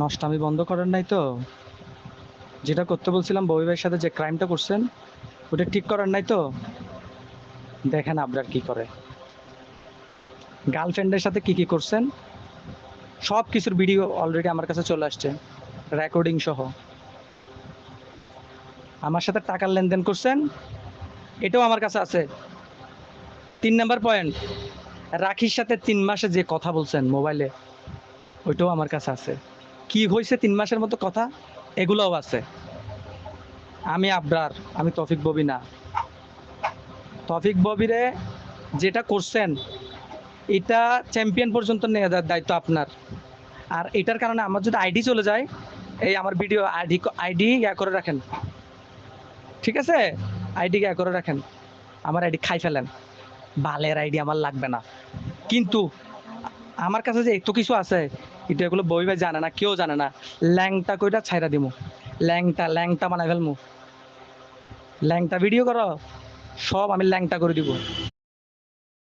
নষ্টামি বন্ধ করেন নাই তো। যেটা করতে বলছিলাম, ববি ভাইয়ের সাথে যে ক্রাইমটা করছেন, ওটা ঠিক করার নাই তো? দেখেন আপনার কি করে। গার্লফ্রেন্ডের সাথে কি কি করছেন সব কিছুর ভিডিও অলরেডি আমার কাছে চলে আসছে রেকর্ডিং সহ। আমার সাথে টাকার লেনদেন করছেন, এটাও আমার কাছে আছে। তিন নাম্বার পয়েন্ট রাখির সাথে তিন মাসে যে কথা বলছেন মোবাইলে, ওইটাও আমার কাছে আছে। কি হয়েছে তিন মাসের মতো কথা? এগুলোও আছে। আমি আবরার, আমি তফিক ববি না। তফিক ববিরে যেটা করছেন, এটা চ্যাম্পিয়ন পর্যন্ত নিয়ে যাওয়ার দায়িত্ব আপনার। আর এটার কারণে আমার যদি আইডি চলে যায়, এই আমার ভিডিও আইডি আইডি ইয়া করে রাখেন। ঠিক আছে? আইডি ইয়া করে রাখেন। আমার আইডি খাই ফেলেন। বালের আইডি আমার লাগবে না। কিন্তু, আমার কাছে যে এত কিছু আছে এটা এগুলো বই ভাই জানে না, কেউ জানে না। ল্যাংটা কইটা ছাইরা দিমু। ল্যাংটা ল্যাংটা বানাই ফেলমু। ল্যাংটা ভিডিও করো। সব আমি ল্যাংটা করে দিব।